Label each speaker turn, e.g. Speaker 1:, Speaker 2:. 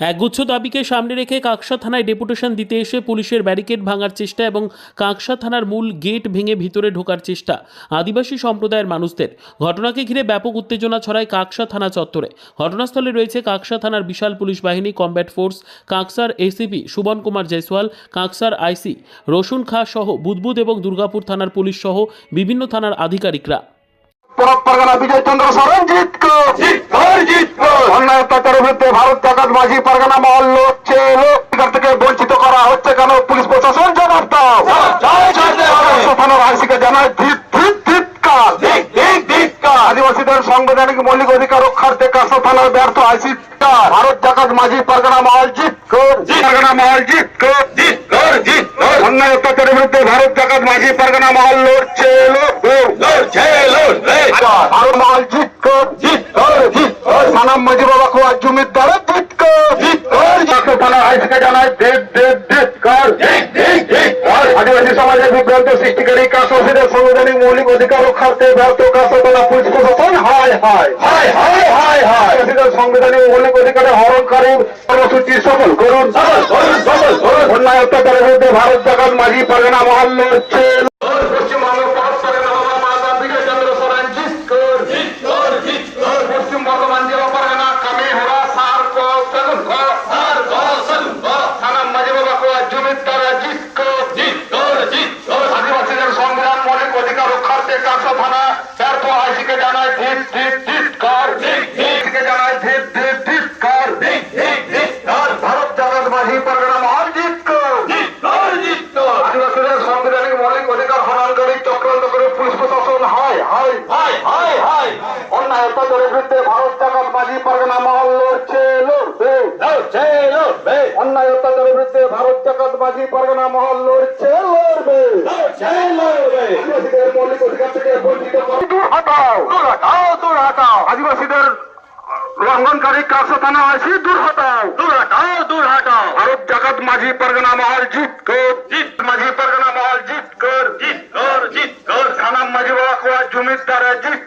Speaker 1: একগুচ্ছ দাবিকে সামনে রেখে কাকসা থানায় ডেপুটেশন দিতে এসে পুলিশের ব্যারিকেড ভাঙার চেষ্টা এবং কাকসা থানার মূল গেট ভেঙে ভিতরে ঢোকার চেষ্টা। আদিবাসী সম্প্রদায়ের মানুষদের। ঘটনাকে ঘিরে ব্যাপক উত্তেজনা ছড়ায় কাকসা থানা চত্বরে। ঘটনাস্থলে রয়েছে কাকসা থানার বিশাল পুলিশ বাহিনী, কমব্যাট ফোর্স, কাকসার এসিপি সুবন কুমার জয়সওয়াল, কাকসার আইসি রসুন খা সহ বুদবুদ এবং দুর্গাপুর থানার পুলিশ সহ বিভিন্ন থানার আধিকারিকরা।
Speaker 2: পারগানা বিজয় চন্দ্র জিতকো অন্যায় অত্যাচারের বিরুদ্ধে ভারত জাকাত মাঝি পারগানা মহল লড়ছে লোকার থেকে বঞ্চিত করা হচ্ছে কেন? পুলিশ প্রশাসন জবাব দাও। থানার আইসিকে জানায় ধিত ধিত ধিৎকার আদিবাসীদের সাংবিধানিক মৌলিক অধিকার রক্ষার্থে কাছো থানার ব্যর্থ আইসি ভারত জাকাত মাঝি পারগানা মহল জিত পারগানা মহল জিত অন্যায় অত্যাচারের বিরুদ্ধে ভারত জাকাত মাঝি পারগানা মহল লড়ছে লড়ছে লড়বে ভারত মহল জিত কর জিত কর জিত কর সানাম মাঝি বাবা কোয়া জিত কর জিত কর কাছো থানার আইসিকে জানায় দেব দেব দেব কর? কর? আদিবাসী সমাজের বিভ্রান্ত সৃষ্টিকারী কাশোসীদের সাংবিধানিক মৌলিক অধিকার রক্ষার্থে ব্যর্থ কাশো পুলিশ প্রশাসন হায় হায়। হায় হায় হায় হায়। আদিবাসীদের মৌলিক অধিকারে হরণকারী করুন। সফল সফল করুন অন্যায় অত্যাচারের বিরুদ্ধে ভারত জাগাত মাঝি পারগানা মহল লড়ছে কাকসা থানা ব্যর্থ আইসিকে জানায় ধিত ধিত ধিত কর ধিত ধিত। কে জানায় ধিত ধিত ধিত কর ধিত ধিত ধিত কর। ভারত জাগাত মাঝি পারগানা মহল জিত কর। জিত কর। জিত কর আদিবাসীদের সাংবিধানিক মৌলিক অধিকার হরণকারী চক্রান্ত করে পুলিশ প্রশাসন হয় হয় হয় হয় হয়। অন্যায় অত্যাচারের বিরুদ্ধে ভারত জাগাত মাঝি পারগানা মহল লড়ছে লড়বে। লড়ছে লড়বে। অন্যায় অত্যাচারের বিরুদ্ধে ভারত জাগাত মাঝি পারগানা মহল লড়ছে লড়বে। লড়ছে লড়বে। হটাও দূর হটাও দূর হটাও আদিবাসীদের লঙ্ঘনকারী কাকসা থানা আছি দূর হটাও। দূর হটাও দূর হটাও। ভারত জগৎ মাঝি পরগনা মহল জিত কর। জিত মাঝি পরগনা মহল জিত কর। জিত কর জিত কর। থানা মাঝি বাবা কোয়া জিত জিত